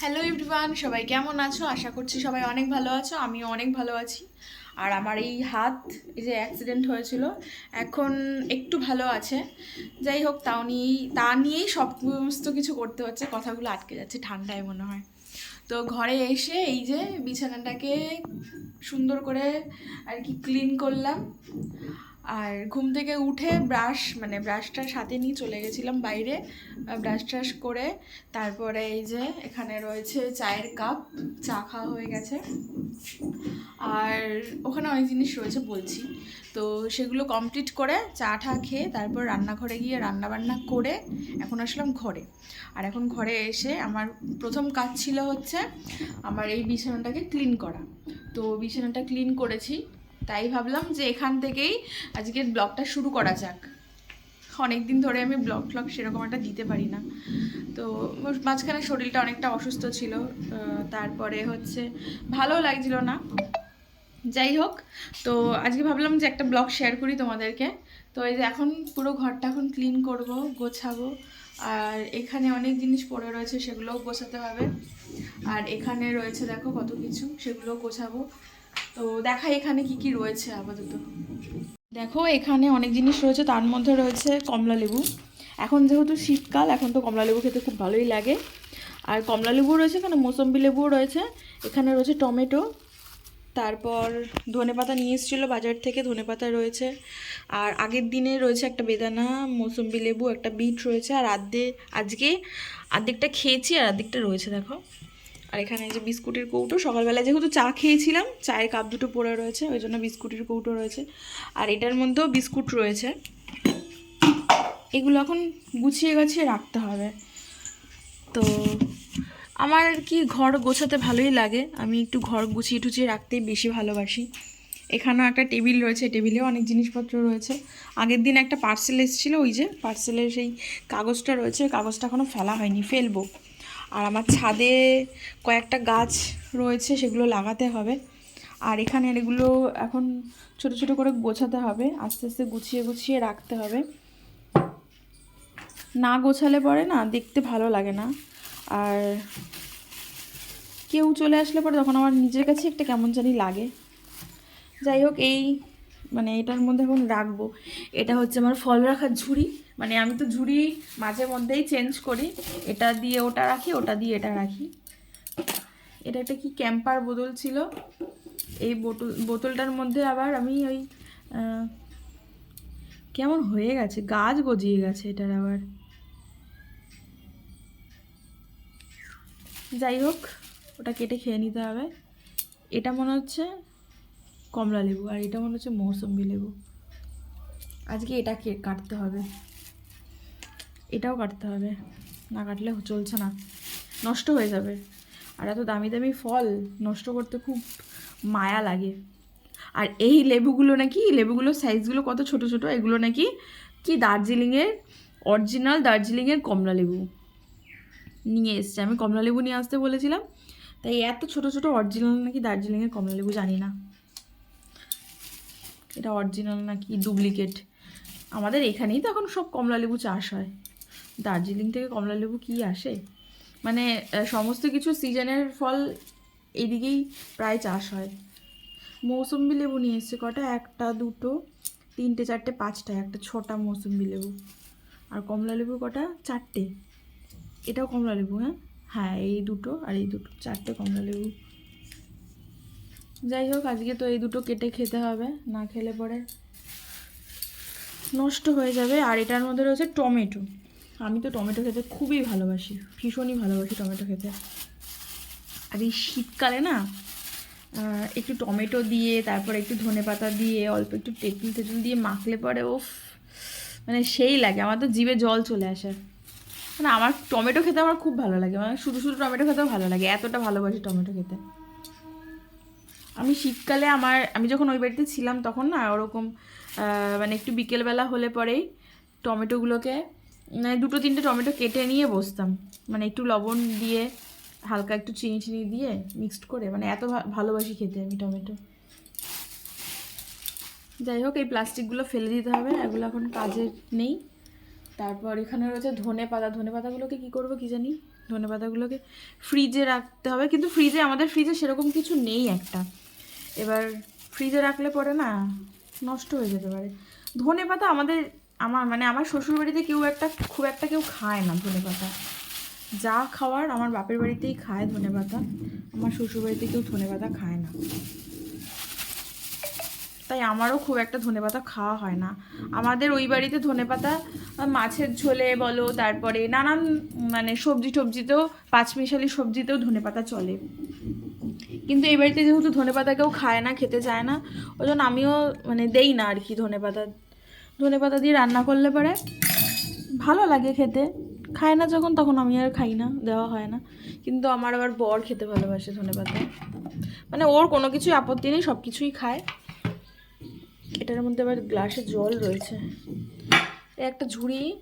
Hello everyone সবাই কেমন আছো? আশা করছি সবাই অনেক ভালো আছো, আমিও অনেক ভালো আছি। আর আমার এই হাত, এই যে অ্যাক্সিডেন্ট হয়েছিল, এখন একটু ভালো আছে। যাই হোক, তাও নিয়েই, তা নিয়েই সমস্ত কিছু করতে হচ্ছে, কথাগুলো আটকে যাচ্ছে, ঠান্ডায় মনে হয়। তো ঘরে এসে এই যে বিছানাটাকে সুন্দর করে আর কি ক্লিন করলাম। আর ঘুম থেকে উঠে ব্রাশ মানে ব্রাশটা সাথে নিয়ে চলে গেছিলাম বাইরে ব্রাশ ট্রাশ করে। তারপরে এই যে এখানে রয়েছে চায়ের কাপ চা খাওয়া হয়ে গেছে। আর ওখানে অনেক জিনিস রয়েছে বলছি। তো সেগুলো কমপ্লিট করে চা টা খেয়ে তারপর রান্নাঘরে গিয়ে রান্না বান্না করে এখন আসলাম ঘরে। আর এখন ঘরে এসে আমার প্রথম কাজ ছিল হচ্ছে আমার এই বিছানাটাকে ক্লিন করা। তো বিছানাটা ক্লিন করেছি। তাই ভাবলাম যে এখান থেকেই আজকের ব্লগটা শুরু করা যাক। অনেক দিন ধরে আমি ব্লগ ফ্লগ সেরকম একটা দিতে পারি না। তো মাঝখানে শরীরটা অনেকটা অসুস্থ ছিল তারপরে হচ্ছে ভালো লাগছিল না। যাই হোক, তো আজকে ভাবলাম যে একটা ব্লগ শেয়ার করি তোমাদেরকে। তো এই যে এখন পুরো ঘরটা এখন ক্লিন করব, গোছাবো, আর এখানে অনেক জিনিস পড়ে রয়েছে সেগুলোও গোছাতে হবে। আর এখানে রয়েছে দেখো কত কিছু, সেগুলোও গোছাবো। তো দেখাই এখানে কি কি রয়েছে আপাতত। দেখো, এখানে অনেক জিনিস রয়েছে, তার মধ্যে রয়েছে কমলা লেবু। এখন যেহেতু শীতকাল, এখন তো কমলা লেবু খেতে খুব ভালোই লাগে। আর কমলা লেবু রয়েছে, এখানে মৌসম্বি লেবুও রয়েছে, এখানে রয়েছে টমেটো। তারপর ধনেপাতা নিয়ে এসেছিল বাজার থেকে ধনেপাতা রয়েছে। আর আগের দিনে রয়েছে একটা বেদানা, মৌসম্বি লেবু, একটা বিট রয়েছে, আর আর্ধে আজকে আর্ধেকটা খেয়েছি আর আর্ধেকটা রয়েছে, দেখো। আর এখানে যে বিস্কুটের কৌটো সকালবেলা যেহেতু চা খেয়েছিলাম, চায়ের কাপ দুটো পড়ে রয়েছে, ওই জন্য বিস্কুটের কৌটো রয়েছে। আর এটার মধ্যেও বিস্কুট রয়েছে। এগুলো এখন গুছিয়ে গাছিয়ে রাখতে হবে। তো আমার কি ঘর গোছাতে ভালোই লাগে, আমি একটু ঘর গুছিয়ে টুছিয়ে রাখতেই বেশি ভালোবাসি। এখানেও একটা টেবিল রয়েছে, টেবিলেও অনেক জিনিসপত্র রয়েছে। আগের দিন একটা পার্সেল এসেছিল, ওই যে পার্সেলের সেই কাগজটা রয়েছে কাগজটা এখনও ফেলা হয়নি, ফেলব। আর আমার ছাদে কয়েকটা গাছ রয়েছে, সেগুলো লাগাতে হবে। আর এখানে এগুলো এখন ছোট ছোট করে গোছাতে হবে, আস্তে আস্তে গুছিয়ে গুছিয়ে রাখতে হবে। না গোছালে পরে না দেখতে ভালো লাগে না। আর কেউ চলে আসলে পরে তখন আমার নিজের কাছে একটা কেমন জানি লাগে। যাই হোক, এই মানে এটার মধ্যে এখন রাখব। এটা হচ্ছে আমার ফল রাখার ঝুড়ি। মানে আমি তো ঝুড়ি মাঝে মধ্যেই চেঞ্জ করি। এটা দিয়ে ওটা রাখি, ওটা দিয়ে এটা রাখি। এটা একটা কি ক্যাম্পার বোতল ছিল। এই বোতল, বোতলটার মধ্যে আবার আমি ওই কেমন হয়ে গেছে, গাছ গজিয়ে গেছে এটার আবার। যাই হোক, ওটা কেটে খেয়ে নিতে হবে। এটা মনে হচ্ছে কমলা লেবু আর এটা মনে হচ্ছে মৌসম্বি লেবু। আজকে এটা কাটতে হবে। এটাও কাটতে হবে। না কাটলে চলছে না। নষ্ট হয়ে যাবে। আর এত দামি দামি ফল নষ্ট করতে খুব মায়া লাগে। আর এই লেবুগুলো নাকি লেবুগুলোর সাইজগুলো কত ছোট ছোট, এগুলো নাকি কি দার্জিলিংয়ের অরিজিনাল দার্জিলিংয়ের কমলা লেবু। নিয়ে এসছে। আমি কমলা লেবু নিয়ে আসতে বলেছিলাম। তাই এত ছোট ছোট অরিজিনাল নাকি দার্জিলিংয়ের কমলা লেবু জানি না। এটা অরিজিনাল নাকি ডুপ্লিকেট আমাদের এখানেই তো এখন সব কমলা লেবু চাষ হয়। দার্জিলিং থেকে কমলা লেবু কি আসে? মানে সমস্ত কিছু সিজনের ফল এদিকেই প্রায় চাষ হয়। মৌসুম্বি লেবু নিয়ে এসছে কটা? একটা, দুটো, তিনটে, চারটে, পাঁচটা, একটা ছটা মৌসুম্বি লেবু। আর কমলা লেবু কটা? চারটে। এটাও কমলা লেবু হ্যাঁ? হ্যাঁ এই দুটো আর এই দুটো, চারটে কমলা লেবু যাই হোক, আজকে তো এই দুটো কেটে খেতে হবে, না খেলে পরে নষ্ট হয়ে যাবে। আর এটার মধ্যে রয়েছে টমেটো। আমি তো টমেটো খেতে খুবই ভালোবাসি, ভীষণই ভালোবাসি টমেটো খেতে। আর এই শীতকালে না একটু টমেটো দিয়ে, তারপরে একটু ধনেপাতা দিয়ে, অল্প একটু তেঁতুল তেঁতুল দিয়ে মাখলে পরে ওফ মানে সেই লাগে, আমার তো জিভে জল চলে আসে। মানে আমার টমেটো খেতে আমার খুব ভালো লাগে মানে শুধু শুধু টমেটো খেতেও ভালো লাগে, এতটা ভালোবাসি টমেটো খেতে। আমি শীতকালে আমার, আমি যখন ওই বাড়িতে ছিলাম তখন না, ওরকম মানে একটু বিকেলবেলা হলে পরেই টমেটোগুলোকে মানে দুটো তিনটে টমেটো কেটে নিয়ে বসতাম। মানে একটু লবণ দিয়ে, হালকা একটু চিনি চিনি দিয়ে মিক্সড করে। মানে এত ভালোবাসি খেতে আমি টমেটো। যাই হোক, এই প্লাস্টিকগুলো ফেলে দিতে হবে। এগুলো এখন কাজে নেই। তারপর এখানে রয়েছে ধনে পাতা। ধনে পাতাগুলোকে কী করব কি জানি? ধনে পাতাগুলোকে ফ্রিজে রাখতে হবে। কিন্তু ফ্রিজে আমাদের ফ্রিজে সেরকম কিছু নেই একটা। এবার ফ্রিজে রাখলে পরে না নষ্ট হয়ে যেতে পারে। ধনে পাতা আমাদের আমার মানে আমার শ্বশুরবাড়িতে কেউ একটা, খুব একটা কেউ খায় না ধনে পাতা। যা খাওয়ার আমার বাপের বাড়িতেই খায় ধনে পাতা। আমার শ্বশুরবাড়িতে কেউ ধনে পাতা খায় না। তাই আমারও খুব একটা ধনেপাতা খাওয়া হয় না। আমাদের ওই বাড়িতে ধনেপাতা মাছের ঝোলে বলো, তারপরে নানান মানে সবজি টবজিতেও, পাঁচমিশালি সবজিতেও ধনেপাতা চলে। কিন্তু এই বাড়িতে যেহেতু ধনেপাতা কেউ খায় না, খেতে চায় না, ওই জন্য আমিও মানে দেই না আর কি ধনেপাতা ধনেপাতা দিয়ে রান্না করলে পরে ভালো লাগে খেতে। খায় না যখন, তখন আমি আর খাই না, দেওয়া হয় না। কিন্তু আমার আবার বর খেতে ভালোবাসে ধনেপাতা মানে ওর কোনো কিছুই আপত্তি নেই, সব কিছুই খায়। এটার মধ্যে আবার গ্লাসে জল রয়েছে। একটা ঝুড়ি,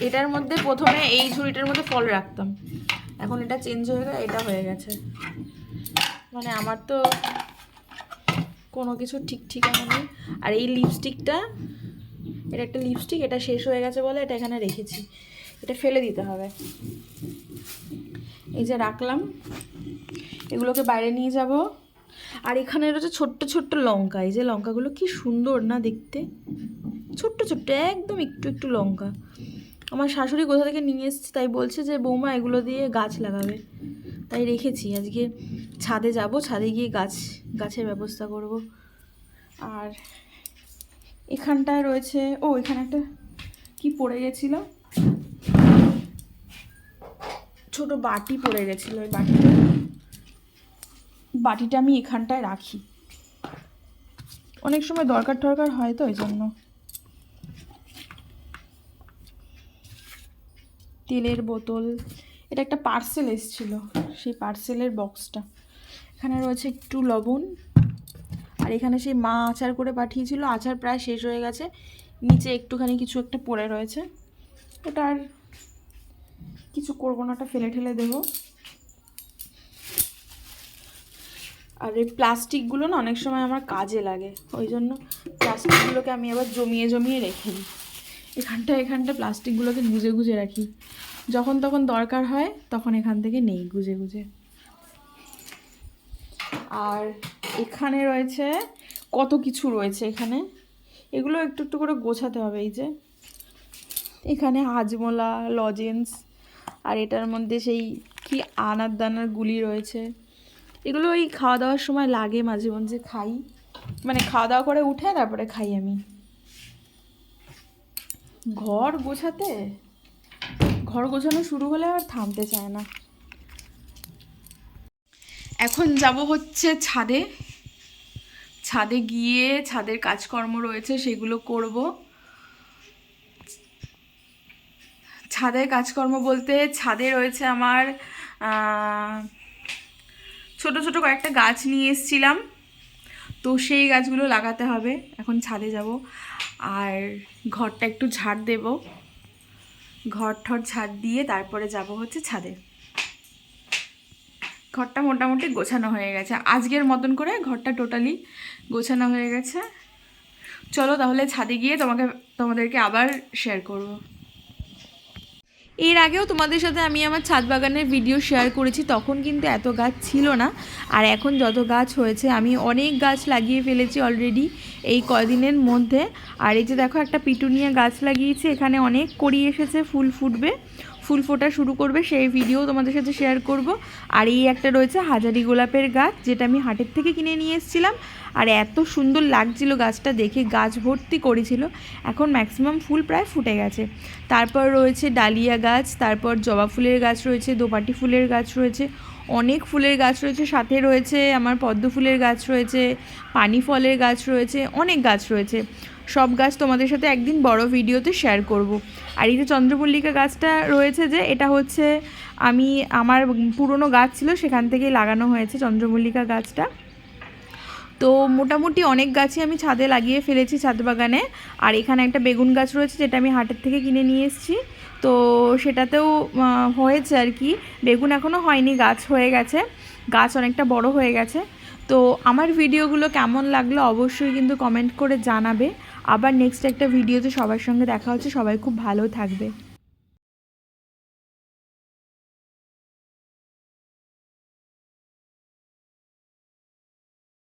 এটার মধ্যে প্রথমে এই ঝুড়িটার মধ্যে ফল রাখতাম। এখন এটা চেঞ্জ হয়ে গেছে, এটা হয়ে গেছে। মানে আমার তো কোনো কিছু ঠিক ঠিকানা নেই। আর এই লিপস্টিকটা এটা একটা লিপস্টিক এটা শেষ হয়ে গেছে বলে এটা এখানে রেখেছি। এটা ফেলে দিতে হবে। এই যে রাখলাম। এগুলোকে বাইরে নিয়ে যাব। আর এখানে রয়েছে ছোট্ট ছোট্ট লঙ্কা। এই যে লঙ্কাগুলো কি সুন্দর না দেখতে? ছোট্ট ছোট্ট, একদম একটু একটু লঙ্কা। আমার শাশুড়ি কোথা থেকে নিয়ে এসছে তাই বলছে যে, বৌমা, এগুলো দিয়ে গাছ লাগাবে। তাই রেখেছি। আজকে ছাদে যাব। ছাদে গিয়ে গাছ, গাছের ব্যবস্থা করব। আর এখানটায় রয়েছে, ও, এখানে একটা কি পড়ে গেছিল? ছোট বাটি পড়ে গেছিল ওই বাটিটা বাটিটা আমি এখানটায় রাখি। অনেক সময় দরকার টরকার হয় তো ওই জন্য তেলের বোতল, এটা একটা পার্সেল এসেছিল, সেই পার্সেলের বক্সটা। এখানে রয়েছে একটু লবণ। এখানে সেই মা আচার করে পাঠিয়েছিল, আচার প্রায় শেষ হয়ে গেছে। নিচে একটুখানি কিছু একটা পড়ে রয়েছে। ওটা আর কিছু করব না, ওটা ফেলে ঠেলে দেবো। আর এই প্লাস্টিকগুলো না অনেক সময় আমার কাজে লাগে, ওই জন্য প্লাস্টিকগুলোকে আমি আবার জমিয়ে জমিয়ে রেখে দিই। এখানটা এখানটা প্লাস্টিকগুলোকে গুজে গুজে রাখি। যখন তখন দরকার হয়, তখন এখান থেকে নেই গুজে গুজে। আর এখানে রয়েছে কত কিছু রয়েছে এখানে? এগুলো একটু একটু করে গোছাতে হবে, এই যে। এখানে হাজমোলা, লজেন্স, আর এটার মধ্যে সেই কি আনার দানার গুলি রয়েছে। এগুলো ওই খাওয়া দাওয়ার সময় লাগে মাঝে মাঝে খাই। মানে খাওয়া দাওয়া করে উঠে, তারপরে খাই আমি। ঘর গোছাতে? ঘর গোছানো শুরু হলে আর থামতে চায় না। এখন যাব হচ্ছে ছাদে। ছাদে গিয়ে ছাদের কাজকর্ম রয়েছে, সেগুলো করব। ছাদের কাজকর্ম বলতে ছাদে রয়েছে আমার ছোট ছোট কয়েকটা গাছ নিয়ে এসেছিলাম। তো সেই গাছগুলো লাগাতে হবে, এখন ছাদে যাব। আর ঘরটা একটু ঝাড় দেব। ঘর ঠর ঝাড় দিয়ে তারপরে যাব হচ্ছে ছাদে। ঘরটা মোটামুটি গোছানো হয়ে গেছে। আজকের মতন করে ঘরটা টোটালি গোছানো হয়ে গেছে। চলো তাহলে ছাদে গিয়ে তোমাকে, তোমাদেরকে আবার শেয়ার করব। এর আগেও তোমাদের সাথে আমি আমার ছাদ বাগানের ভিডিও শেয়ার করেছি, তখন কিন্তু এত গাছ ছিল না। আর এখন যত গাছ হয়েছে, আমি অনেক গাছ লাগিয়ে ফেলেছি অলরেডি এই কদিনের মধ্যে। আর এই যে দেখো একটা পিটুনিয়া গাছ লাগিয়েছি, এখানে অনেক কড়ি এসেছে, ফুল ফুটবে। ফুল ফোটা শুরু করবে, সেই ভিডিও তোমাদের সাথে শেয়ার করব। আর এই একটা রয়েছে হাজারি গোলাপের গাছ, যেটা আমি হাটের থেকে কিনে নিয়ে এসেছিলাম। আর এত সুন্দর লাগছিল গাছটা দেখে, গাছ ভর্তি করেছিল। এখন ম্যাক্সিমাম ফুল প্রায় ফুটে গেছে। তারপর রয়েছে ডালিয়া গাছ, তারপর জবা ফুলের গাছ রয়েছে, দোপাটি ফুলের গাছ রয়েছে, অনেক ফুলের গাছ রয়েছে। সাথে রয়েছে আমার পদ্ম ফুলের গাছ রয়েছে, পানি ফলের গাছ রয়েছে, অনেক গাছ রয়েছে। সব গাছ তোমাদের সাথে একদিন বড় ভিডিওতে শেয়ার করব। আর এই যে চন্দ্রমল্লিকা গাছটা রয়েছে যে, এটা হচ্ছে আমি, আমার পুরনো গাছ ছিল, সেখান থেকেই লাগানো হয়েছে চন্দ্রমল্লিকা গাছটা। তো মোটামুটি অনেক গাছই আমি ছাদে লাগিয়ে ফেলেছি ছাদ বাগানে। আর এখানে একটা বেগুন গাছ রয়েছে, যেটা আমি হাটের থেকে কিনে নিয়ে এসেছি। তো সেটাতেও হয়েছে আর কি। বেগুন এখনও হয়নি, গাছ হয়ে গেছে। গাছ অনেকটা বড় হয়ে গেছে। তো আমার ভিডিওগুলো কেমন লাগল অবশ্যই কিন্তু কমেন্ট করে জানাবে। আবার নেক্সট একটা ভিডিওতে সবার সঙ্গে দেখা হচ্ছে। সবাই খুব ভালো থাকবে।